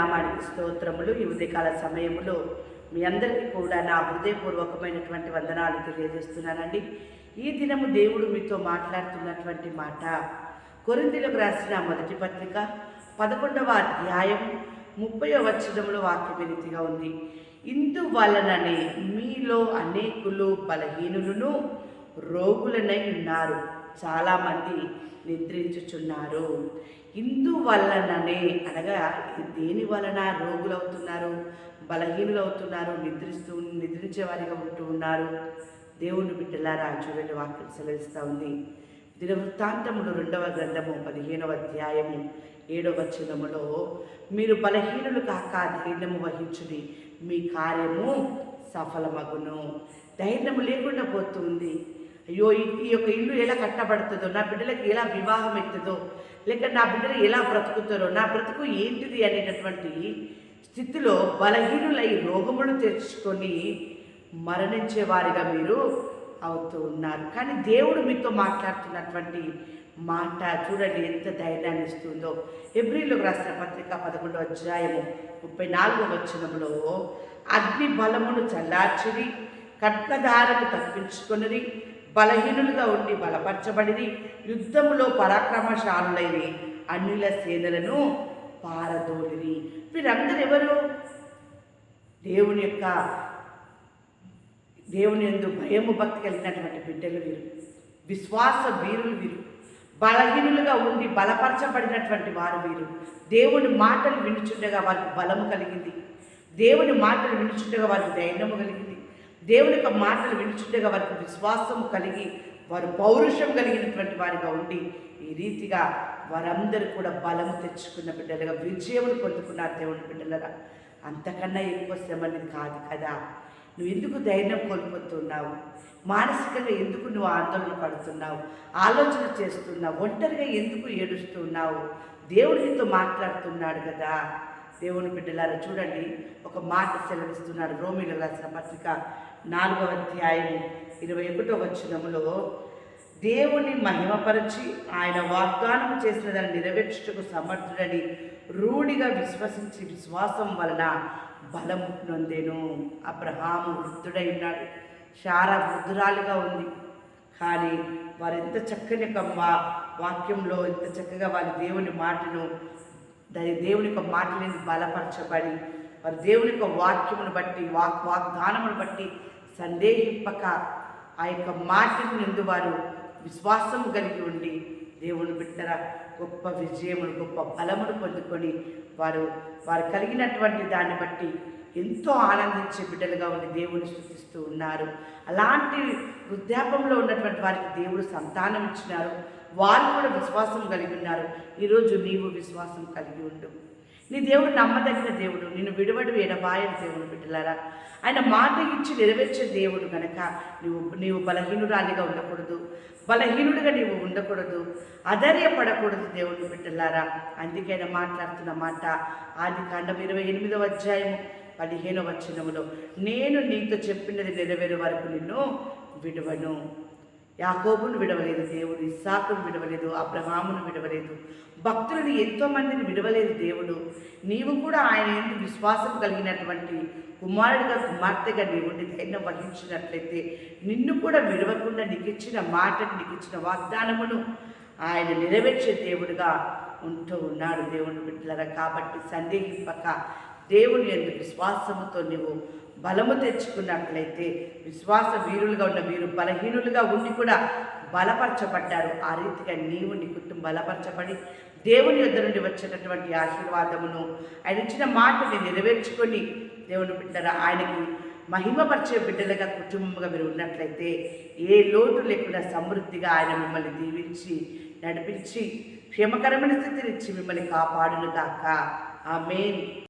నామానికి స్తోత్రములు. ఈ ఉదయకాల సమయములో మీ అందరికీ కూడా నా హృదయపూర్వకమైనటువంటి వందనాలు తెలియజేస్తున్నానండి. ఈ దినము దేవుడు మీతో మాట్లాడుతున్నటువంటి మాట కొరింథీలకు రాసిన మొదటి పత్రిక పదకొండవ అధ్యాయం ముప్పై వచనంలో వాక్యం రీతిగా ఉంది. ఇందువలననే మీలో అనేకులు బలహీనులను రోగులనై ఉన్నారు. చాలామంది నిద్రించుచున్నారు. ఇందువలననే అనగా దేని వలన రోగులవుతున్నారు? బలహీనులవుతున్నారు నిద్రిస్తూ నిద్రించే వారిగా ఉంటూ ఉన్నారు. దేవుని బిడ్డలారా చూడండి వాక్యం సెలవిస్తూ ఉంది. దినవృత్తాంతములు రెండవ గ్రంథము పదిహేనవ అధ్యాయము ఏడవ వచనములో మీరు బలహీనులు కాక ధైర్యము వహించుడి మీ కార్యము సఫలమగును. ధైర్యము లేకుండా పోతుంది అయ్యో ఈ- ఈ యొక్క ఇల్లు ఎలా కట్టబడుతుందో నా బిడ్డలకు ఎలా వివాహం అవుతుందో లేక నా బిడ్డలు ఎలా బ్రతుకుతారో నా బ్రతుకు ఏంటిది అనేటటువంటి స్థితిలో బలహీనులై రోగములు తెచ్చుకొని మరణించే వారిగా మీరు అవుతూ ఉన్నారు. కానీ దేవుడు మీతో మాట్లాడుతున్నటువంటి మాట చూడండి ఎంత ధైర్యాన్ని ఇస్తుందో. ఎబ్రిలోకి రాసిన పత్రిక పదకొండో అధ్యాయము ముప్పై నాలుగో వచనంలో అగ్ని బలమును చల్లార్చిరి కట్నదారము తప్పించుకొనిరి బలహీనులుగా ఉండి బలపరచబడిరి. యుద్ధములో పరాక్రమశాలులైన అన్యుల సేనలను పారదోలిరి. వీరందరూ ఎవరు దేవుని యొక్క దేవుని ఎందు భయము భక్తి కలిగినటువంటి బిడ్డలు వీరు. విశ్వాస వీరులు వీరు. బలహీనులుగా ఉండి బలపరచబడినటువంటి వారు వీరు. దేవుని మాటలు వినుచుండగా వారికి బలము కలిగింది. దేవుని మాటలు వినుచుండగా వారికి ధైర్యము కలిగింది. దేవుని యొక్క మాటలు వినుచుండగా వారికి విశ్వాసము కలిగి వారు పౌరుషం కలిగినటువంటి వారిగా ఉండి ఈ రీతిగా వారందరూ కూడా బలము తెచ్చుకున్న బిడ్డలుగా విజయమును పొందుకున్నారు దేవుని బిడ్డలరా. అంతకన్నా ఎక్కువ శ్రమ అనేది కాదు కదా. నువ్వు ఎందుకు ధైర్యం కోల్పోతున్నావు? మానసికంగా ఎందుకు నువ్వు ఆందోళన పడుతున్నావు? ఆలోచన చేస్తున్నావు? ఒంటరిగా ఎందుకు ఏడుస్తున్నావు? దేవుడు నీతో మాట్లాడుతున్నాడు కదా. దేవుని బిడ్డలారా చూడండి ఒక మాట సెలవిస్తున్నాడు. రోమిలో రాసిన పత్రిక నాలుగవ అధ్యాయం ఇరవై ఒకటో వచ్చినములో దేవుని మహిమపరచి ఆయన వాగ్దానం చేసిన దాన్ని నెరవేర్చుటకు సమర్థుడని రూఢిగా విశ్వసించి విశ్వాసం వలన బలం నొందేను. అబ్రహాము వృద్ధుడై ఉన్నాడు. శారా వృద్ధురాలుగా ఉంది. కానీ వారు ఎంత చక్కని యొక్క వా వాక్యంలో ఎంత చక్కగా వారి దేవుని మాటను దాని దేవుని యొక్క మాటలని బలపరచబడి వారి దేవుని యొక్క వాక్యమును బట్టి వాక్ వాగ్దానమును బట్టి సందేహింపక ఆ యొక్క మాటను ఎందు వారు విశ్వాసం కలిగి ఉండి దేవుని బిడ్డర గొప్ప విజయమును గొప్ప బలమును పొందుకొని వారు వారు కలిగినటువంటి దాన్ని బట్టి ఎంతో ఆనందించే బిడ్డలుగా ఉండి దేవుని సృష్టిస్తూ ఉన్నారు. అలాంటి వృద్ధాపంలో ఉన్నటువంటి వారికి దేవుడు సంతానం ఇచ్చినారు. వారు కూడా విశ్వాసం కలిగి ఉన్నారు. ఈరోజు నీవు విశ్వాసం కలిగి ఉండు. నీ దేవుడు నమ్మదగిన దేవుడు నిన్ను విడవడు ఎడబాయని దేవుడు బిడ్డలారా. ఆయన మాట ఇచ్చి నెరవేర్చే దేవుడు కనుక నీవు నీవు బలహీనురాలిగా ఉండకూడదు. బలహీనుడిగా నీవు ఉండకూడదు. అధైర్యపడకూడదు దేవుడిని బిడ్డలారా. అందుకైనా మాట్లాడుతున్న మాట ఆది కాండం ఇరవై ఎనిమిదవ అధ్యాయము పదిహేను వచనములో నేను నీతో చెప్పినది నెరవేరు వరకు నిన్ను విడవను. యాకోబును విడవలేదు దేవుడు ఇస్సాకును విడవలేదు అబ్రహామును విడవలేదు భక్తులను ఎంతో మందిని విడవలేదు దేవుడు. నీవు కూడా ఆయన ఎందుకు విశ్వాసం కలిగినటువంటి కుమారుడిగా కుమార్తెగా నీవుండి ధైర్యం వహించినట్లయితే నిన్ను కూడా విడవకుండా నికిచ్చిన మాటను నీకు వాగ్దానమును ఆయన నెరవేర్చే దేవుడుగా ఉంటూ ఉన్నాడు దేవుని బిడ్డలరా. కాబట్టి సందేహింపక దేవుని ఎందుకు విశ్వాసముతో నీవు బలము తెచ్చుకున్నట్లయితే విశ్వాస వీరులుగా ఉన్న వీరు బలహీనులుగా ఉండి కూడా బలపరచబడ్డారు. ఆ రీతిగా నీవు నీ కుటుంబం బలపరచబడి దేవుని యొద్ద నుండి వచ్చినటువంటి ఆశీర్వాదమును ఆయన ఇచ్చిన మాటని నెరవేర్చుకొని దేవుని బిడ్డరా ఆయనకి మహిమపరిచే బిడ్డలుగా కుటుంబంగా మీరు ఉన్నట్లయితే ఏ లోటు లేకుండా సమృద్ధిగా ఆయన మిమ్మల్ని దీవించి నడిపించి క్షేమకరమైన స్థితినిచ్చి మిమ్మల్ని కాపాడును ఆ ఆమెన్.